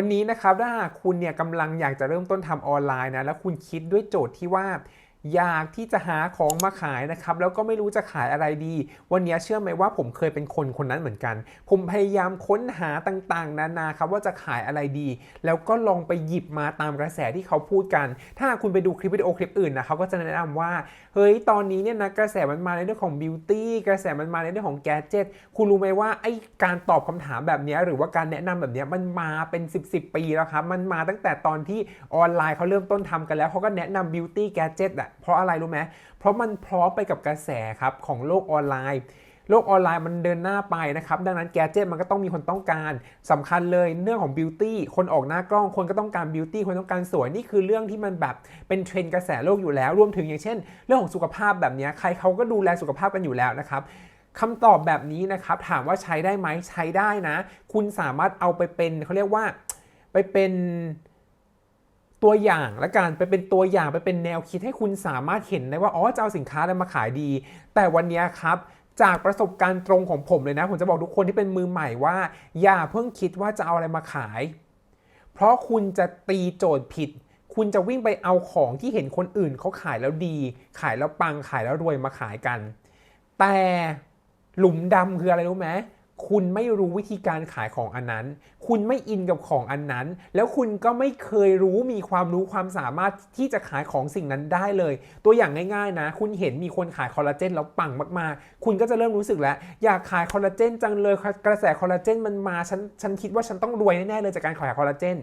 วันนี้นะครับถ้าหากคุณเนี่ยกำลังอยากจะเริ่มต้นทำออนไลน์นะแล้วคุณคิดด้วยโจทย์ที่ว่า อยากที่จะหาของมาขายนะครับ แล้วก็ไม่รู้จะขายอะไรดี วันนี้เชื่อไหมว่าผมเคยเป็นคนคนนั้นเหมือนกัน ผมพยายามค้นหาต่างๆ นานาครับว่าจะขายอะไรดี แล้วก็ลองไปหยิบมาตามกระแสที่เขาพูดกัน ถ้าคุณไปดูคลิปวิดีโอคลิปอื่นนะเขาก็จะแนะนำว่า เฮ้ยตอนนี้เนี่ยนะกระแสมันมาในเรื่องของบิวตี้กระแสมันมาในเรื่องของแกจิตคุณรู้ไหมว่าไอ้การตอบคำถามแบบนี้หรือว่าการแนะนำแบบนี้มันมาเป็น 10บสปีแล้วครับมันมาตั้งแต่ตอนที่ออนไลน์เขาเริ่มต้นทำกันแล้วเขาก็แนะนำบิวตี้แกจิตอะเพราะอะไรรู้ไหมเพราะมันพร้อมไปกับกระแสครับของโลกออนไลน์ โลกออนไลน์มันเดินหน้าไปนะครับ ดังนั้นแกเจิตมันก็ต้องมีคนต้องการสำคัญเลยเรื่องของบิวตี้คนออกหน้ากล้องคนก็ต้องการบิวตี้คนต้องการสวยนี่คือเรื่องที่มันแบบเป็นเทรนกระแสโลกอยู่แล้วรวมถึงอย่างเช่น เรื่องของสุขภาพแบบนี้ใครเขาก็ดูแลสุขภาพกันอยู่แล้วนะครับคำตอบแบบนี้นะครับถามว่าใช้ได้ไหมใช้ได้นะ คุณสามารถเอาไปเป็นเขาเรียกว่าไปเป็น ตัวอย่างและการไปเป็นตัวอย่างไปเป็นแนวคิดให้คุณสามารถเห็นได้ว่าอ๋อจะเอาสินค้าอะไรมาขายดี แต่วันนี้ครับจากประสบการณ์ตรงของผมเลยนะ ผมจะบอกทุกคนที่เป็นมือใหม่ว่า อย่าเพิ่งคิดว่าจะเอาอะไรมาขาย เพราะคุณจะตีโจทย์ผิด คุณจะวิ่งไปเอาของที่เห็นคนอื่นเขาขายแล้วดี ขายแล้วปังขายแล้วรวยมาขายกัน แต่หลุมดำคืออะไรรู้ไหม คุณไม่รู้วิธีการขายของอันนั้น คุณไม่อินกับของอันนั้น แล้วคุณก็ไม่เคยรู้มีความรู้ความสามารถที่จะขายของสิ่งนั้นได้เลย ตัวอย่างง่ายๆนะ คุณเห็นมีคนขายคอลลาเจนแล้วปังมากๆ คุณก็จะเริ่มรู้สึกแล้ว อยากขายคอลลาเจนจังเลย กระแสคอลลาเจนมันมา ฉัน ฉันคิดว่าฉันต้องรวยแน่ๆเลยจากการขายคอลลาเจน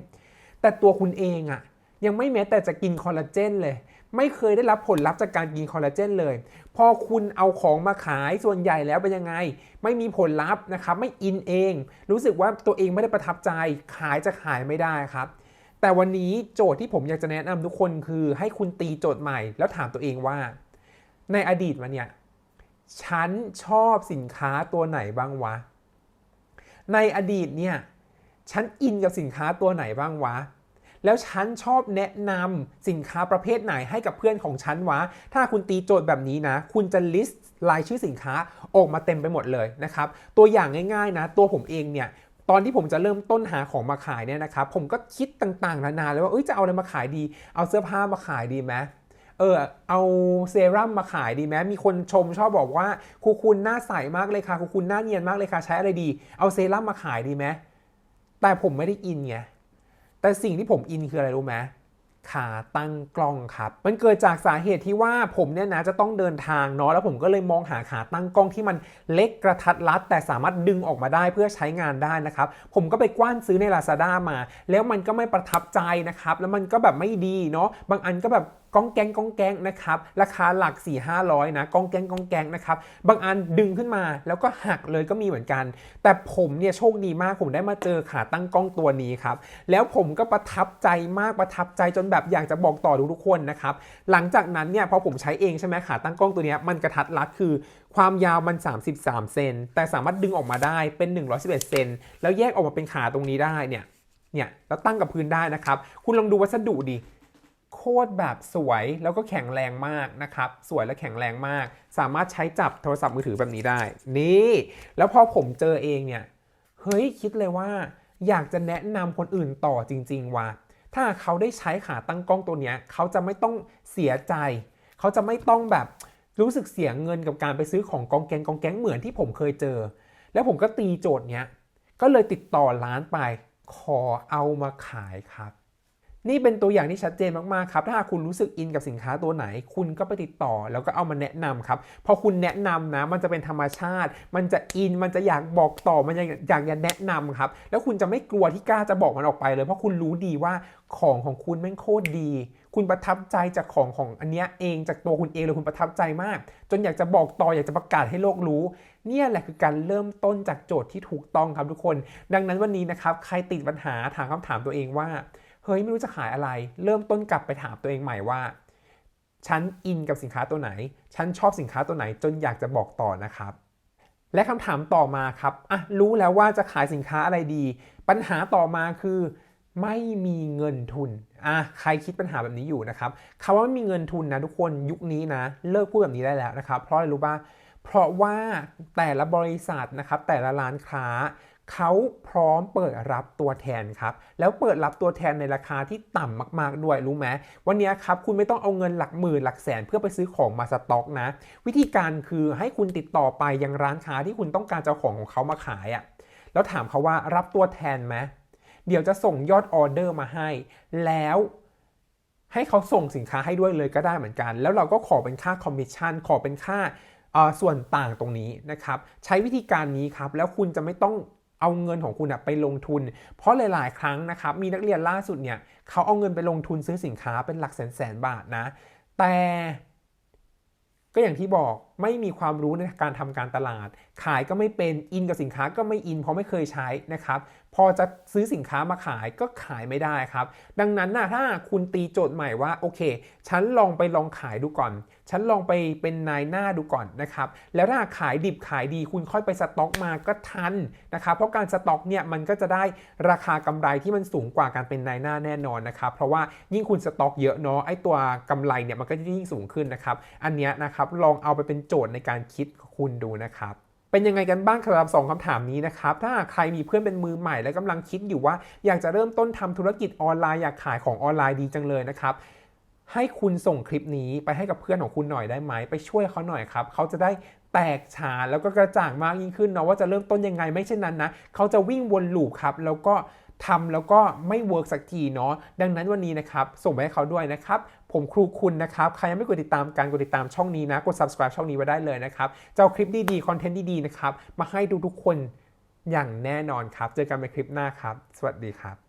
แต่ตัวคุณเองอะยังไม่แม้แต่จะกินคอลลาเจนเลย ไม่เคยได้รับผลลัพธ์จากการกินคอลลาเจนเลย พอคุณเอาของมาขายส่วนใหญ่แล้วเป็นยังไง ไม่มีผลลัพธ์นะครับไม่อินเอง รู้สึกว่าตัวเองไม่ได้ประทับใจขายจะขายไม่ได้ครับแต่วันนี้โจทย์ที่ผมอยากจะแนะนำทุกคนคือให้คุณตีโจทย์ใหม่ แล้วถามตัวเองว่า ในอดีตมาเนี่ยฉันชอบสินค้าตัวไหนบ้างวะ ในอดีตเนี่ยฉันอินกับสินค้าตัวไหนบ้างวะ แล้วฉันชอบแนะนำสินค้าประเภทไหนให้กับเพื่อนของฉันวะ ถ้าคุณตีโจทย์แบบนี้นะ คุณจะ list รายชื่อสินค้าออกมาเต็มไปหมดเลยนะครับ ตัวอย่างง่ายๆนะ ตัวผมเองเนี่ยตอนที่ผมจะเริ่มต้นหาของมาขายเนี่ยนะครับผมก็คิดต่างๆ นานาเลยว่าเอ้ยจะเอาอะไรมาขายดี เอาเสื้อผ้ามาขายดีไหมเออเอาเซรั่มมาขายดีไหมมีคนชมชอบบอกว่าครูคุณหน้าใสมากเลยค่ะครูคุณหน้าเนียนมากเลยค่ะใช้อะไรดี เอาเซรั่มมาขายดีไหมแต่ผมไม่ได้อินไง แต่สิ่งที่ผมอินคืออะไรรู้ไหมขาตั้งกล้องครับ มันเกิดจากสาเหตุที่ว่าผมเนี่ยนะจะต้องเดินทางเนาะแล้วผมก็เลยมองหาขาตั้งกล้องที่มันเล็กกระทัดรัด แต่สามารถดึงออกมาได้เพื่อใช้งานได้นะครับ ผมก็ไปกว้านซื้อใน Lazada มา แล้วมันก็ไม่ประทับใจนะครับ แล้วมันก็แบบไม่ดีเนาะบางอันก็แบบ ก้องแกงก้องแกงนะครับราคาหลัก 4 5 0 0นะก้องแกงก้องแกงนะครับบางอันดึงขึ้นมาแล้วก็หักเลยก็มีเหมือนกัน แต่ผมเนี่ยโชคดีมากผมได้มาเจอขาตั้งกล้องตัวนี้ครับแล้วผมก็ประทับใจมากประทับใจจนแบบอยากจะบอกต่อทุกๆคนนะครับหลังจากนั้นเนี่ยพอผมใช้เองใช่ไหมขาตั้งกล้องตัวนี้มันกระทัดรัดคือความยาวมัน 33 เซน แต่สามารถดึงออกมาได้เป็น 111 เซน แล้วแยกออกมาเป็นขาตรงนี้ได้เนี่ย เนี่ย แล้วตั้งกับพื้นได้นะครับ คุณลองดูวัสดุดิ โคตรแบบสวยแล้วก็แข็งแรงมากนะครับ สวยและแข็งแรงมาก สามารถใช้จับโทรศัพท์มือถือแบบนี้ได้ นี่ แล้วพอผมเจอเองเนี่ย เฮ้ยคิดเลยว่า อยากจะแนะนำคนอื่นต่อจริง ๆ ว่า ถ้าเขาได้ใช้ขาตั้งกล้องตัวเนี้ยเขาจะไม่ต้องเสียใจ เขาจะไม่ต้องแบบรู้สึกเสียเงินกับการไปซื้อของกองแกงกองแกงเหมือนที่ผมเคยเจอ แล้วผมก็ตีโจทย์เนี้ยก็เลยติดต่อร้านไป ขอเอามาขายครับ นี่เป็นตัวอย่างที่ชัดเจนมากๆครับ ถ้าหากคุณรู้สึกอินกับสินค้าตัวไหน คุณก็ไปติดต่อแล้วก็เอามาแนะนำครับ พอคุณแนะนำนะ มันจะเป็นธรรมชาติ มันจะอิน มันจะอยากบอกต่อ มันอยากอยากจะแนะนำครับ แล้วคุณจะไม่กลัวที่กล้าจะบอกมันออกไปเลย เพราะคุณรู้ดีว่าของของคุณแม่งโคตรดี คุณประทับใจจากของของอันเนี้ยเอง จากตัวคุณเองเลยคุณประทับใจมาก จนอยากจะบอกต่อ อยากจะประกาศให้โลกรู้ เนี่ยแหละคือการเริ่มต้นจากโจทย์ที่ถูกต้องครับทุกคน ดังนั้นวันนี้นะครับ ใครติดปัญหาถามคำถามตัวเองว่า เฮ้ยไม่รู้จะขายอะไร เริ่มต้นกลับไปถามตัวเองใหม่ว่า ฉันอินกับสินค้าตัวไหน ฉันชอบสินค้าตัวไหนจนอยากจะบอกต่อนะครับ และคำถามต่อมาครับอะรู้แล้วว่าจะขายสินค้าอะไรดี ปัญหาต่อมาคือไม่มีเงินทุน อะ ใครคิดปัญหาแบบนี้อยู่นะครับคำว่าไม่มีเงินทุนนะทุกคนยุคนี้นะ เลิกพูดแบบนี้ได้แล้วนะครับ เพราะอะไรรู้ป่ะ เพราะว่าแต่ละบริษัทนะครับ แต่ละร้านค้า เขาพร้อมเปิดรับตัวแทนครับ แล้วเปิดรับตัวแทนในราคาที่ต่ำมาก ๆ ด้วยรู้ไหมวันนี้ครับคุณไม่ต้องเอาเงินหลักหมื่นหลักแสนเพื่อไปซื้อของมาสต็อกนะ วิธีการคือให้คุณติดต่อไปยังร้านค้าที่คุณต้องการจะเอาของของเขามาขายอะ่ะแล้วถามเขาว่ารับตัวแทนไหมเดี๋ยวจะส่งยอดออเดอร์มาให้ แล้วให้เขาส่งสินค้าให้ด้วยเลยก็ได้เหมือนกัน แล้วเราก็ขอเป็นค่าคอมมิชชั่นขอเป็นค่าเออส่วนต่างตรงนี้นะครับ ใช้วิธีการนี้ครับ แล้วคุณจะไม่ต้อง เอาเงินของคุณไปลงทุน เพราะหลาย ๆ ครั้งนะครับมีนักเรียนล่าสุดเนี่ยเขาเอาเงินไปลงทุนซื้อสินค้าเป็นหลักแสนแสนบาทนะ แต่ก็อย่างที่บอกไม่มีความรู้ในการทำการตลาด ขายก็ไม่เป็นอินกับสินค้าก็ไม่อิน เพราะไม่เคยใช้นะครับ พอจะซื้อสินค้ามาขายก็ขายไม่ได้ครับ ดังนั้นนะถ้าคุณตีโจทย์ใหม่ว่าโอเค ฉันลองไปลองขายดูก่อน ฉันลองไปเป็นนายหน้าดูก่อนนะครับ แล้วถ้าขายดิบขายดีคุณค่อยไปสต็อกมาก็ทันนะครับเพราะการสต็อกเนี่ยมันก็จะได้ราคากำไรที่มันสูงกว่าการเป็นนายหน้าแน่นอนนะครับ เพราะว่ายิ่งคุณสต็อกเยอะเนาะไอ้ตัวกำไรเนี่ยมันก็จะยิ่งสูงขึ้นนะครับ อันเนี้ยนะครับลองเอาไปเป็นโจทย์ในการคิดคุณดูนะครับเป็นยังไงกันบ้างสำหรับ2คำถามนี้นะครับ ถ้าใครมีเพื่อนเป็นมือใหม่และกำลังคิดอยู่ว่า อยากจะเริ่มต้นทำธุรกิจออนไลน์อยากขายของออนไลน์ดีจังเลยนะครับ ให้คุณส่งคลิปนี้ไปให้กับเพื่อนของคุณหน่อยได้ไหม ไปช่วยเขาหน่อยครับเขาจะได้แตกฉานแล้วก็กระจ่างมากยิ่งขึ้นเนาะว่าจะเริ่มต้นยังไงไม่เช่นนั้นนะเขาจะวิ่งวนลูปครับแล้วก็ทำแล้วก็ไม่เวิร์กสักทีเนาะดังนั้นวันนี้นะครับส่งไปให้เขาด้วยนะครับ ผมครูคุณนะครับ ใครยังไม่กดติดตามการกดติดตามช่องนี้นะกด subscribe ช่องนี้ไว้ได้เลยนะครับจะเอาคลิปดีๆคอนเทนต์ดีๆนะครับมาให้ดูทุกคนอย่างแน่นอนครับ เจอกันในคลิปหน้าครับ สวัสดีครับ